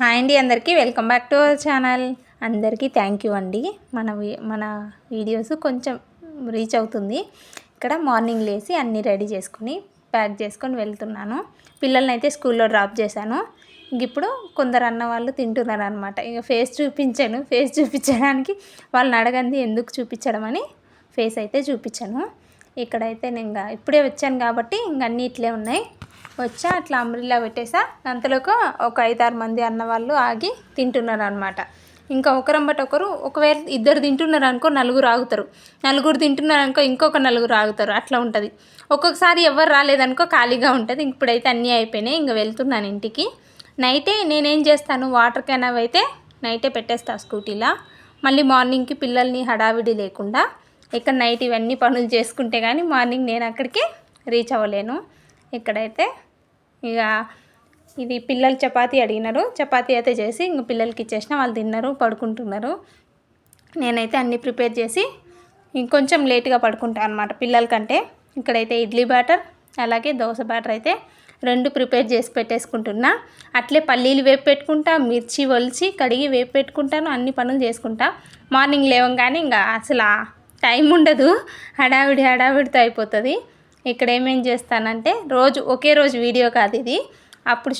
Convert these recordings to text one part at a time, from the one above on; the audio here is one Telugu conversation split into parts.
హాయ్ అండి అందరికీ. Welcome back to our channel. అందరికీ థ్యాంక్ యూ అండి. మన మన వీడియోస్ కొంచెం రీచ్ అవుతుంది. ఇక్కడ మార్నింగ్ లేచి అన్నీ రెడీ చేసుకుని ప్యాక్ చేసుకొని వెళ్తున్నాను. పిల్లల్ని అయితే స్కూల్లో డ్రాప్ చేశాను. ఇంక ఇప్పుడు కొందరు అన్న వాళ్ళు తింటున్నారు అనమాట ఇక ఫేస్ చూపించాను. ఫేస్ చూపించడానికి వాళ్ళని అడగంది ఎందుకు చూపించడం అని ఫేస్ అయితే చూపించాను. ఇక్కడైతే నేను ఇంకా ఇప్పుడే వచ్చాను కాబట్టి ఇంక అన్నీ ఇట్లే ఉన్నాయి. వచ్చా అట్లా అంబ్రిల్లా పెట్టేసా. అంతలోకి ఒక ఐదారు మంది అన్నవాళ్ళు ఆగి తింటున్నారు అనమాట ఇంకా ఒకరంబటి ఒకరు ఒకవేళ ఇద్దరు తింటున్నారు అనుకో నలుగురు ఆగుతారు. నలుగురు తింటున్నారు అనుకో ఇంకొక నలుగురు ఆగుతారు. అట్లా ఉంటుంది. ఒక్కొక్కసారి ఎవరు రాలేదనుకో ఖాళీగా ఉంటుంది. ఇప్పుడైతే అన్నీ అయిపోయినాయి. ఇంకా వెళ్తున్నాను ఇంటికి. నైటే నేనేం చేస్తాను? వాటర్ క్యాన్ అవి అయితే నైటే పెట్టేస్తా స్కూటీలా. మళ్ళీ మార్నింగ్కి పిల్లల్ని హడావిడి లేకుండా ఇక్కడ నైట్ ఇవన్నీ పనులు చేసుకుంటే కానీ మార్నింగ్ నేను అక్కడికి రీచ్ అవ్వలేను. ఇక్కడైతే ఇక ఇది పిల్లలు చపాతీ అడిగినారు. చపాతీ అయితే చేసి ఇంక పిల్లలకి ఇచ్చేసిన వాళ్ళు తిన్నారు పడుకుంటున్నారు. నేనైతే అన్నీ ప్రిపేర్ చేసి ఇంకొంచెం లేట్గా పడుకుంటాను అనమాట పిల్లలకంటే. ఇక్కడైతే ఇడ్లీ బ్యాటర్ అలాగే దోశ బ్యాటర్ అయితే రెండు ప్రిపేర్ చేసి పెట్టేసుకుంటున్నా. అట్లే పల్లీలు వేపు పెట్టుకుంటా మిర్చి ఒలిచి కడిగి వేపు పెట్టుకుంటాను అన్ని పనులు చేసుకుంటా. మార్నింగ్ లేవంగానే ఇంకా అసలు టైం ఉండదు. హడావిడి హడావిడితో అయిపోతుంది. ఇక్కడ ఏమేం చేస్తానంటే రోజు ఒకే రోజు వీడియో కాదు ఇది. అప్పుడు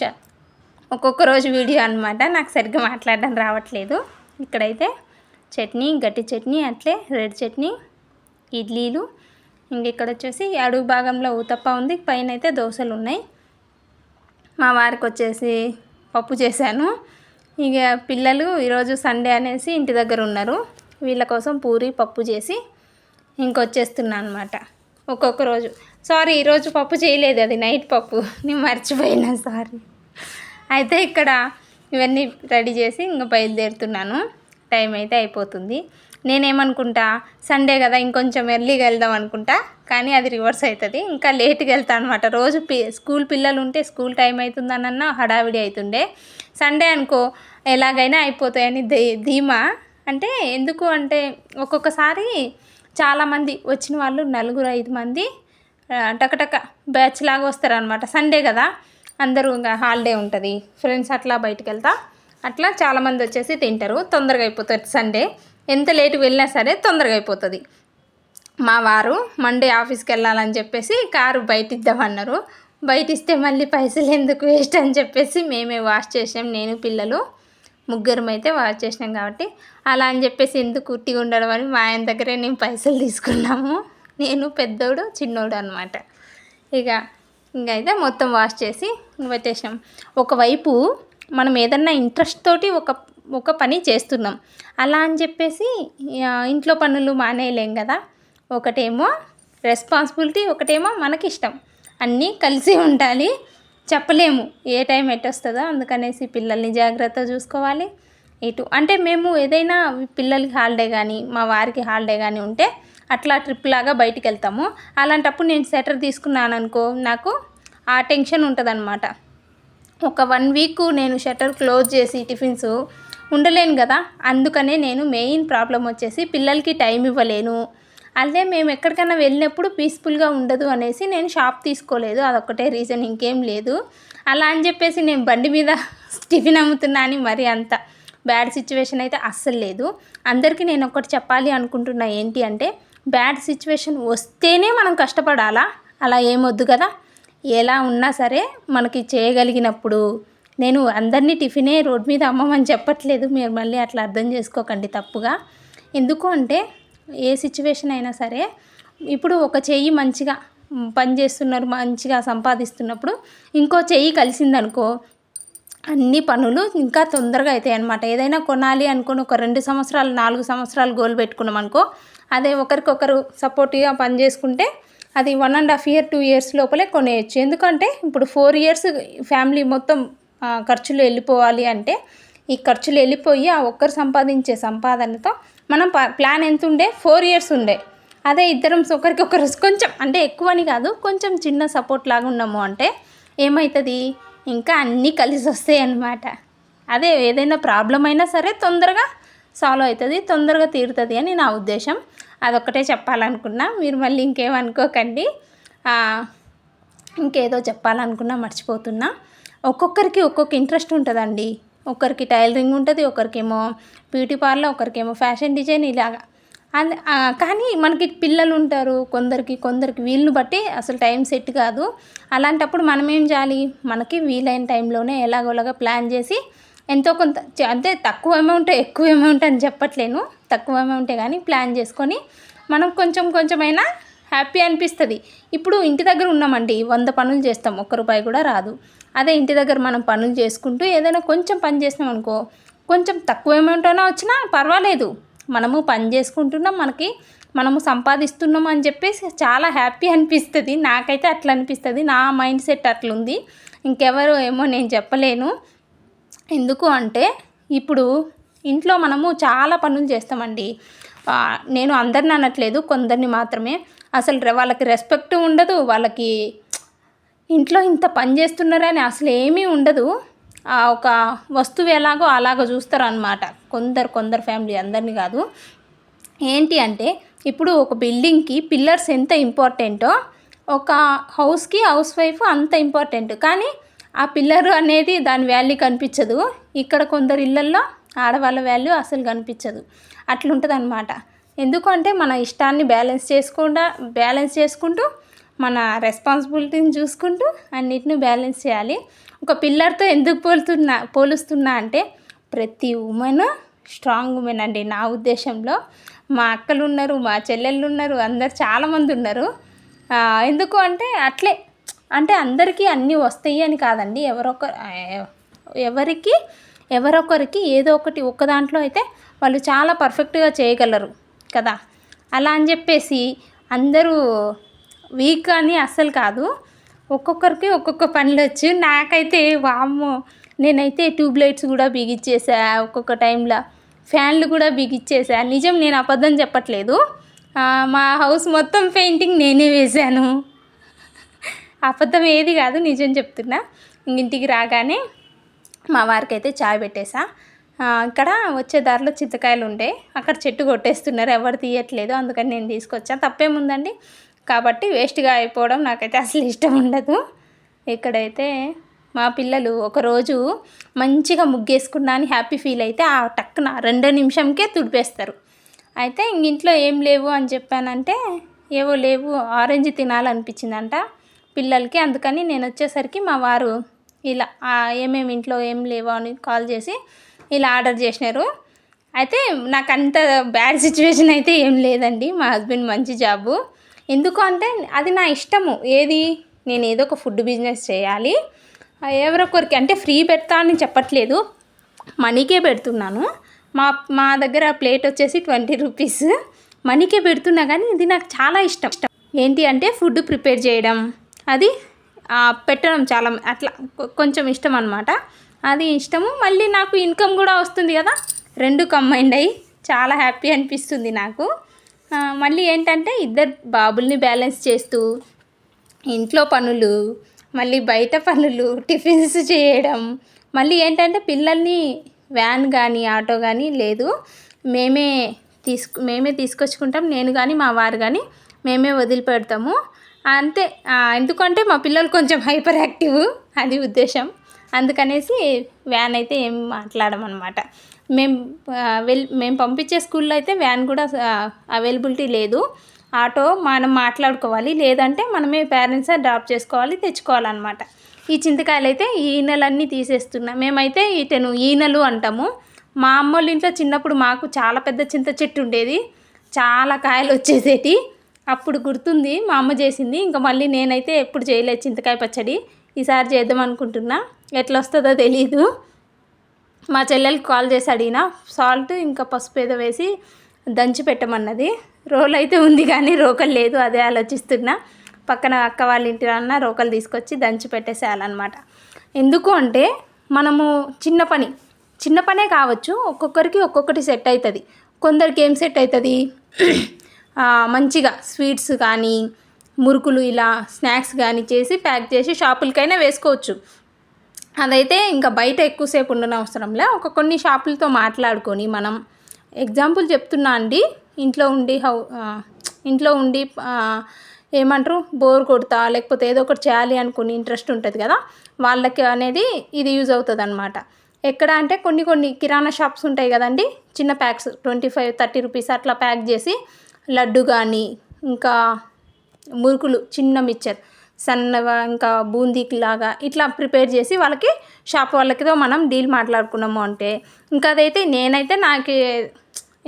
ఒక్కొక్క రోజు వీడియో అనమాట నాకు సరిగ్గా మాట్లాడడం రావట్లేదు. ఇక్కడైతే చట్నీ గట్టి చట్నీ అట్లే రెడ్ చట్నీ ఇడ్లీలు. ఇంక ఇక్కడ వచ్చేసి అడుగు భాగంలో ఊతప్ప ఉంది. పైన అయితే దోశలు ఉన్నాయి. మా వారికి వచ్చేసి పప్పు చేశాను. ఇక పిల్లలు ఈరోజు సండే అనేసి ఇంటి దగ్గర ఉన్నారు. వీళ్ళ కోసం పూరి పప్పు చేసి ఇంకొచ్చేస్తున్నాను అనమాట ఒక్కొక్క రోజు. సారీ ఈరోజు పప్పు చేయలేదు అది నైట్ పప్పు. నేను మర్చిపోయినా సారీ అయితే ఇక్కడ ఇవన్నీ రెడీ చేసి ఇంకా బయలుదేరుతున్నాను. టైం అయితే అయిపోతుంది. నేనేమనుకుంటా సండే కదా ఇంకొంచెం ఎర్లీగా వెళ్దాం అనుకుంటా కానీ అది రివర్స్ అవుతుంది ఇంకా లేట్గా వెళ్తా అనమాట రోజు పి స్కూల్ పిల్లలు ఉంటే స్కూల్ టైం అవుతుందన్న హడావిడి అవుతుండే సండే అనుకో ఎలాగైనా అయిపోతాయని ధీమా. అంటే ఎందుకు అంటే ఒక్కొక్కసారి చాలామంది వచ్చిన వాళ్ళు నలుగురు ఐదు మంది టకటక బ్యాచ్ లాగా వస్తారనమాట సండే కదా అందరూ ఇంకా హాలిడే ఉంటుంది. ఫ్రెండ్స్ అట్లా బయటకు వెళ్తా. అట్లా చాలామంది వచ్చేసి తింటారు. తొందరగా అయిపోతుంది సండే ఎంత లేటు వెళ్ళినా సరే తొందరగా అయిపోతుంది. మా వారు మండే ఆఫీస్కి వెళ్ళాలని చెప్పేసి కారు బయట ఇద్దామన్నారు బయట ఇస్తే మళ్ళీ పైసలు ఎందుకు వేస్ట్ అని చెప్పేసి మేమే వాష్ చేసాం నేను పిల్లలు. ముగ్గురం అయితే వాష్ చేసినాం కాబట్టి అలా అని చెప్పేసి ఎందుకు ఉట్టిగా ఉండడం అని మా ఆయన దగ్గరే నేను పైసలు తీసుకున్నాము. నేను పెద్దోడు చిన్నోడు అనమాట ఇక ఇంకైతే మొత్తం వాష్ చేసి పెట్టేసాం ఒకవైపు మనం ఏదన్నా ఇంట్రెస్ట్ తోటి ఒక ఒక పని చేస్తున్నాం. అలా అని చెప్పేసి ఇంట్లో పనులు మానేయలేం కదా. ఒకటేమో రెస్పాన్సిబిలిటీ ఒకటేమో మనకిష్టం. అన్నీ కలిసి ఉండాలి. చెప్పలేము ఏ టైం ఎట్టొస్తుందో. అందుకనేసి పిల్లల్ని జాగ్రత్త చూసుకోవాలి. ఇటు అంటే మేము ఏదైనా పిల్లలకి హాలిడే కానీ మా వారికి హాలిడే కానీ ఉంటే అట్లా ట్రిప్ లాగా బయటికి వెళ్తాము అలాంటప్పుడు నేను స్వెటర్ తీసుకున్నాను అనుకో నాకు ఆ టెన్షన్ ఉంటుందన్నమాట. ఒక వన్ వీక్ నేను షట్టర్ క్లోజ్ చేసి టిఫిన్స్ ఉండలేను కదా. అందుకనే నేను మెయిన్ ప్రాబ్లం వచ్చేసి పిల్లలకి టైం ఇవ్వలేను. అదే మేము ఎక్కడికైనా వెళ్ళినప్పుడు పీస్ఫుల్గా ఉండదు అనేసి నేను షాప్ తీసుకోలేదు. అదొక్కటే రీజన్ ఇంకేం లేదు. అలా అని చెప్పేసి నేను బండి మీద టిఫిన్ అమ్ముతున్నా అని మరి అంత బ్యాడ్ సిచ్యువేషన్ అయితే అస్సలు లేదు. అందరికీ నేను ఒకటి చెప్పాలి అనుకుంటున్నా ఏంటి అంటే బ్యాడ్ సిచ్యువేషన్ వస్తేనే మనం కష్టపడాలా? అలా ఏమొద్దు కదా? ఎలా ఉన్నా సరే మనకి చేయగలిగినప్పుడు నేను అందరినీ టిఫినే రోడ్ మీద అమ్మమని చెప్పట్లేదు. మీరు మళ్ళీ అట్లా అర్థం చేసుకోకండి తప్పుగా. ఎందుకు అంటే ఏ సిచ్యువేషన్ అయినా సరే ఇప్పుడు ఒక చెయ్యి మంచిగా పని చేస్తున్నారు మంచిగా సంపాదిస్తున్నప్పుడు ఇంకో చెయ్యి కలిసిందనుకో అన్ని పనులు ఇంకా తొందరగా అవుతాయి అనమాట ఏదైనా కొనాలి అనుకుని ఒక రెండు సంవత్సరాలు నాలుగు సంవత్సరాలు గోల్ పెట్టుకున్నాం అనుకో అదే ఒకరికొకరు సపోర్టివ్గా పని చేసుకుంటే అది one and half year two years లోపలే కొనేయచ్చు. ఎందుకంటే ఇప్పుడు ఫోర్ ఇయర్స్ ఫ్యామిలీ మొత్తం ఖర్చులు వెళ్ళిపోవాలి అంటే ఈ ఖర్చులు వెళ్ళిపోయి ఆ ఒక్కరు సంపాదించే సంపాదనతో మనం ప్లాన్ ఎంత ఉండే? ఫోర్ ఇయర్స్ ఉండే. అదే ఇద్దరం ఒకరికి ఒకరు కొంచెం అంటే ఎక్కువ అని కాదు కొంచెం చిన్న సపోర్ట్ లాగా ఉన్నాము అంటే ఏమవుతుంది ఇంకా అన్నీ కలిసి వస్తాయి అన్నమాట. అదే ఏదైనా ప్రాబ్లం అయినా సరే తొందరగా సాల్వ్ అవుతుంది తొందరగా తీరుతుంది అని నా ఉద్దేశం. అదొక్కటే చెప్పాలనుకున్నా. మీరు మళ్ళీ ఇంకేమనుకోకండి. ఇంకేదో చెప్పాలనుకున్నా మర్చిపోతున్నా. ఒక్కొక్కరికి ఒక్కొక్క ఇంట్రెస్ట్ ఉంటుందండి. ఒకరికి టైలరింగ్ ఉంటుంది ఒకరికేమో బ్యూటీ పార్లర్ ఒకరికేమో ఫ్యాషన్ డిజైన్ ఇలాగా అండ్ కానీ మనకి పిల్లలు ఉంటారు కొందరికి కొందరికి వీళ్ళని బట్టి అసలు టైం సెట్ కాదు. అలాంటప్పుడు మనం ఏం చేయాలి? మనకి వీలైన టైంలోనే ఎలాగోలాగా ప్లాన్ చేసి ఎంతో కొంత అంటే తక్కువ అమౌంట్ ఎక్కువ అమౌంట్ అని చెప్పట్లేను. తక్కువ అమౌంటే కానీ ప్లాన్ చేసుకొని మనం కొంచెం కొంచెమైనా హ్యాపీ అనిపిస్తుంది. ఇప్పుడు ఇంటి దగ్గర ఉన్నామండి వంద పనులు చేస్తాం ఒక్క రూపాయి కూడా రాదు. అదే ఇంటి దగ్గర మనం పనులు చేసుకుంటూ ఏదైనా కొంచెం పని చేసినాం అనుకో కొంచెం తక్కువ అమౌంట్ అయినా వచ్చినా పర్వాలేదు. మనము పని చేసుకుంటున్నాం మనకి మనము సంపాదిస్తున్నాం అని చెప్పేసి చాలా హ్యాపీ అనిపిస్తుంది. నాకైతే అట్లా అనిపిస్తుంది. నా మైండ్ సెట్ అట్లుంది. ఇంకెవరు ఏమో నేను చెప్పలేను. ఎందుకు అంటే ఇప్పుడు ఇంట్లో మనము చాలా పనులు చేస్తామండి. నేను అందరిని అనట్లేదు కొందరిని మాత్రమే. అసలు వాళ్ళకి రెస్పెక్ట్ ఉండదు వాళ్ళకి ఇంట్లో ఇంత పని చేస్తున్నారని అసలు ఏమీ ఉండదు. ఆ ఒక వస్తువు ఎలాగో అలాగో చూస్తారు అనమాట కొందరు కొందరు ఫ్యామిలీ అందరిని కాదు. ఏంటి అంటే ఇప్పుడు ఒక బిల్డింగ్కి పిల్లర్స్ ఎంత ఇంపార్టెంటో ఒక హౌస్కి హౌస్ వైఫ్ అంత ఇంపార్టెంట్. కానీ ఆ పిల్లర్ అనేది దాని వాల్యూ కనిపించదు. ఇక్కడ కొందరు ఇళ్ళల్లో ఆడవాళ్ళ వాల్యూ అసలు కనిపించదు. అట్లుంటుంది అనమాట ఎందుకంటే మన ఇష్టాన్ని బ్యాలెన్స్ చేసుకుండా బ్యాలెన్స్ చేసుకుంటూ మన రెస్పాన్సిబిలిటీని చూసుకుంటూ అన్నిటిని బ్యాలెన్స్ చేయాలి. ఒక పిల్లర్తో ఎందుకు పోలుతున్నా పోలుస్తున్నా అంటే ప్రతి ఉమెన్ స్ట్రాంగ్ ఉమెన్ అండి. నా ఉద్దేశంలో మా అక్కలు ఉన్నారు మా చెల్లెళ్ళు ఉన్నారు అందరు చాలామంది ఉన్నారు. ఎందుకు అంటే అట్లే అంటే అందరికీ అన్నీ వస్తాయి అని కాదండి. ఎవరొక ఎవరికి ఎవరొకరికి ఏదో ఒకటి ఒక్క దాంట్లో అయితే వాళ్ళు చాలా పర్ఫెక్ట్గా చేయగలరు కదా. అలా అని చెప్పేసి అందరూ వీక్ అని అస్సలు కాదు. ఒక్కొక్కరికి ఒక్కొక్క పనులు వచ్చు నాకైతే వామ్మో నేనైతే ట్యూబ్ లైట్స్ కూడా బిగిచ్చేసా ఒక్కొక్క టైంలో ఫ్యాన్లు కూడా బిగిచ్చేసా. నిజం నేను అబద్ధం చెప్పట్లేదు. మా హౌస్ మొత్తం పెయింటింగ్ నేనే వేశాను అబద్ధం ఏది కాదు నిజం చెప్తున్నా. ఇంటికి రాగానే మా వారికి అయితే చాయ్ పెట్టేసా. ఇక్కడ వచ్చే దారిలో చింతకాయలు ఉండే. అక్కడ చెట్టు కొట్టేస్తున్నారు. ఎవరు తీయట్లేదు. అందుకని నేను తీసుకొచ్చా. తప్పేముందండి? కాబట్టి వేస్ట్గా అయిపోవడం నాకైతే అసలు ఇష్టం ఉండదు. ఇక్కడైతే మా పిల్లలు ఒకరోజు మంచిగా ముగ్గేసుకున్నా అని హ్యాపీ ఫీల్ అయితే ఆ టక్కున రెండో నిమిషంకే తుడిపేస్తారు. అయితే ఇంట్లో ఏం లేవు అని చెప్పానంటే ఏవో లేవు ఆరెంజ్ తినాలనిపించిందంట పిల్లలకి. అందుకని నేను వచ్చేసరికి మా వారు ఇలా ఏమేమి ఇంట్లో ఏం లేవో అని కాల్ చేసి ఇలా ఆర్డర్ చేసినారు. అయితే నాకు అంత బ్యాడ్ సిచ్యువేషన్ అయితే ఏం లేదండి. మా హస్బెండ్ మంచి జాబు. ఎందుకు అంటే అది నా ఇష్టము. ఏది? నేను ఏదో ఒక ఫుడ్ బిజినెస్ చేయాలి. ఎవరొకరికి అంటే ఫ్రీ పెడతా అని చెప్పట్లేదు. మనీకే పెడుతున్నాను. మా మా దగ్గర ప్లేట్ వచ్చేసి ట్వంటీ రూపీస్. మనీకే పెడుతున్నా కానీ ఇది నాకు చాలా ఇష్టం. ఏంటి అంటే ఫుడ్ ప్రిపేర్ చేయడం. అది పెట్టడం చాలా అట్లా కొ- కొంచెం ఇష్టం అనమాట అది ఇష్టము. మళ్ళీ నాకు ఇన్కమ్ కూడా వస్తుంది కదా. రెండు కంబైండ్ అయ్యి చాలా హ్యాపీ అనిపిస్తుంది నాకు. మళ్ళీ ఏంటంటే ఇద్దరు బాబుల్ని బ్యాలెన్స్ చేస్తూ ఇంట్లో పనులు మళ్ళీ బయట పనులు టిఫిన్స్ చేయడం. మళ్ళీ ఏంటంటే పిల్లల్ని వ్యాన్ కానీ ఆటో కానీ లేదు. మేమే తీసుకు మేమే తీసుకొచ్చుకుంటాం నేను కానీ మా వారు కానీ మేమే వదిలిపెడతాము. అంతే. ఎందుకంటే మా పిల్లలు కొంచెం హైపర్ యాక్టివ్ అది ఉద్దేశం. అందుకనేసి వ్యాన్ అయితే ఏం మాట్లాడమన్నమాట మేము వెల్ మేము పంపించే స్కూల్లో అయితే వ్యాన్ కూడా అవైలబిలిటీ లేదు. ఆటో మనం మాట్లాడుకోవాలి లేదంటే మనమే పేరెంట్స్ డ్రాప్ చేసుకోవాలి తెచ్చుకోవాలన్నమాట ఈ చింతకాయలు అయితే ఈనెలన్నీ తీసేస్తున్నాం. మేమైతే ఇటను ఈనెలు అంటాము. మా అమ్మోళ్ళ ఇంట్లో చిన్నప్పుడు మాకు చాలా పెద్ద చింత చెట్టు ఉండేది. చాలా కాయలు వచ్చేసేటి. అప్పుడు గుర్తుంది మా అమ్మ చేసింది. ఇంకా మళ్ళీ నేనైతే ఎప్పుడు చేయలేదు చింతకాయ పచ్చడి. ఈసారి చేద్దాం అనుకుంటున్నా ఎట్లా వస్తుందో తెలియదు మా చెల్లెలకి కాల్ చేసి అడిగిన సాల్ట్ ఇంకా పసుపు ఏదో వేసి దంచి పెట్టమన్నది. రోల్ అయితే ఉంది కానీ రోకలు లేదు అదే ఆలోచిస్తున్నా. పక్కన అక్క వాళ్ళ ఇంటి అన్న రోకలు తీసుకొచ్చి దంచి పెట్టేసేయాలన్నమాట. ఎందుకు అంటే మనము చిన్న పని చిన్న పనే కావచ్చు ఒక్కొక్కరికి ఒక్కొక్కటి సెట్ అవుతుంది కొందరికి ఏం సెట్ అవుతుంది మంచిగా స్వీట్స్ కానీ మురుకులు ఇలా స్నాక్స్ కానీ చేసి ప్యాక్ చేసి షాపులకైనా వేసుకోవచ్చు. అదైతే ఇంకా బయట ఎక్కువసేపు ఉండని అవసరంలే. ఒక కొన్ని షాపులతో మాట్లాడుకొని మనం ఎగ్జాంపుల్ చెప్తున్నా అండి. ఇంట్లో ఉండి హౌ ఇంట్లో ఉండి ఏమంటారు? బోర్ కొడతా లేకపోతే ఏదో ఒకటి చేయాలి అనుకుని ఇంట్రెస్ట్ ఉంటుంది కదా వాళ్ళకి అనేది ఇది యూజ్ అవుతుంది అనమాట ఎక్కడ అంటే కొన్ని కొన్ని కిరాణా షాప్స్ ఉంటాయి కదండి. చిన్న packs twenty five thirty rupees అట్లా ప్యాక్ చేసి లడ్డు కానీ ఇంకా మురుకులు చిన్న మిక్చర్ సన్నగా ఇంకా బూందీకి లాగా ఇట్లా ప్రిపేర్ చేసి వాళ్ళకి షాప్ వాళ్ళకితో మనం డీల్ మాట్లాడుకున్నాము అంటే. ఇంకా అదైతే నేనైతే నాకు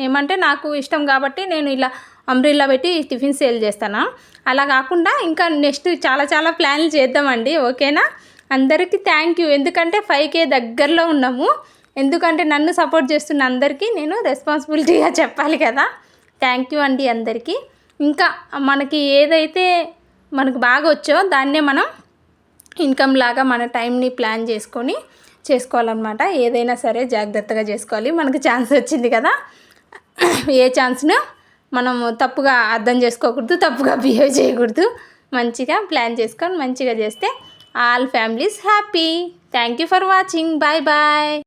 ఏమంటే నాకు ఇష్టం కాబట్టి నేను ఇలా అంబ్రిల్లా పెట్టి టిఫిన్ సేల్ చేస్తాను. అలా కాకుండా ఇంకా నెక్స్ట్ చాలా చాలా ప్లాన్లు చేద్దామండి ఓకేనా? అందరికీ థ్యాంక్ యూ ఎందుకంటే ఫైవ్ కే దగ్గరలో ఉన్నాము. ఎందుకంటే నన్ను సపోర్ట్ చేస్తున్న అందరికీ నేను రెస్పాన్సిబిలిటీగా చెప్పాలి కదా. థ్యాంక్ యూ అండి అందరికీ. ఇంకా మనకి ఏదైతే మనకు బాగా వచ్చో దాన్నే మనం ఇన్కమ్ లాగా మన టైంని ప్లాన్ చేసుకొని చేసుకోవాలన్నమాట. ఏదైనా సరే జాగ్రత్తగా చేసుకోవాలి. మనకు ఛాన్స్ వచ్చింది కదా. ఏ ఛాన్స్ను మనం తప్పుగా అర్థం చేసుకోకూడదు తప్పుగా బిహేవ్ చేయకూడదు. మంచిగా ప్లాన్ చేసుకొని మంచిగా చేస్తే all families happy. Thank you for watching. Bye bye.